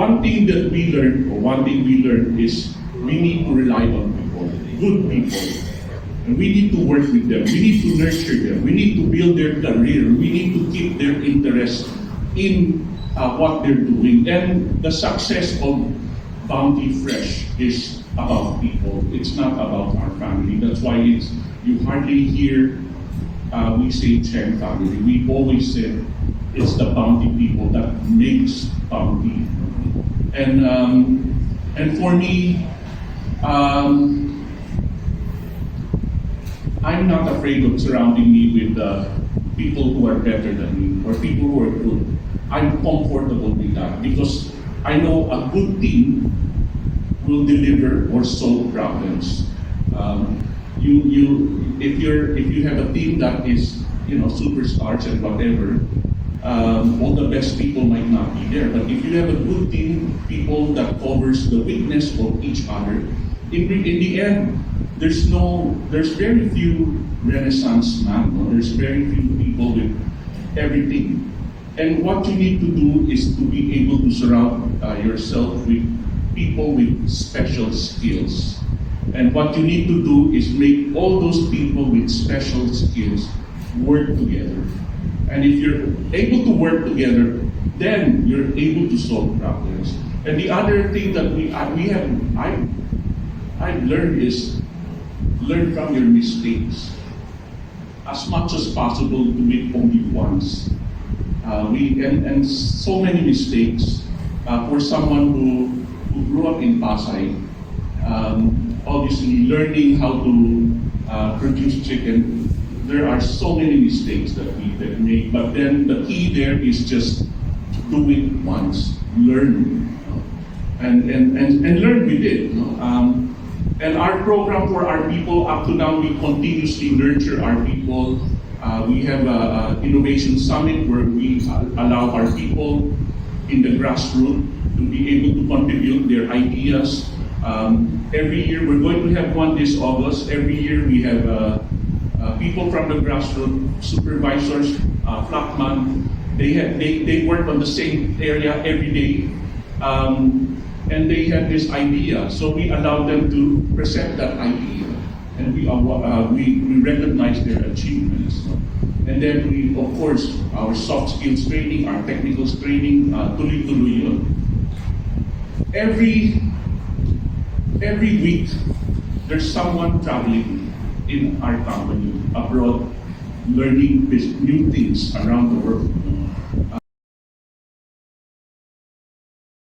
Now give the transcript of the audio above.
one thing that we learned, or one thing we learned is we need to rely on people, good people. And we need to work with them. We need to nurture them. We need to build their career. We need to keep their interest in uh, what they're doing. And the success of Bounty Fresh is about people. It's not about our family. That's why it's you hardly hear uh, we say Cheng family. We always said it's the Bounty people that makes. And um, and for me, um, I'm not afraid of surrounding me with uh, people who are better than me or people who are good. I'm comfortable with that because I know a good team will deliver or solve problems. Um, you, you, if you're, if you have a team that is, you know, superstars and whatever, um, all the best people might not be there. But if you have a good team, people that covers the weakness of each other, in, the- in the end, there's no, there's very few Renaissance man. no? There's very few people with everything. And what you need to do is to be able to surround uh, yourself with people with special skills. And what you need to do is make all those people with special skills work together. And if you're able to work together, then you're able to solve problems. And the other thing that we, I- we have, I, I've learned is learn from your mistakes. As much as possible to make only once. Uh, we, and, and so many mistakes uh, for someone who, who grew up in Pasay. Um, obviously, learning how to uh, produce chicken, there are so many mistakes that we that make. But then the key there is just do it once, learn, and, and, and, and learn with it. Um, and our program for our people, up to now, we continuously nurture our people. Uh, we have a, a innovation summit where we allow our people in the grassroots to be able to contribute their ideas. Um, every year, we're going to have one this August. Every year, we have uh, uh, people from the grassroots, supervisors, uh, Flackman. They have they, they work on the same area every day. Um, and they have this idea, so we allow them to present that idea, and we, awa- uh, we, we recognize their achievements. And then we, of course, our soft skills training, our technical training, uh, yun. Every, every week, there's someone traveling in our company abroad, learning new things around the world. Uh,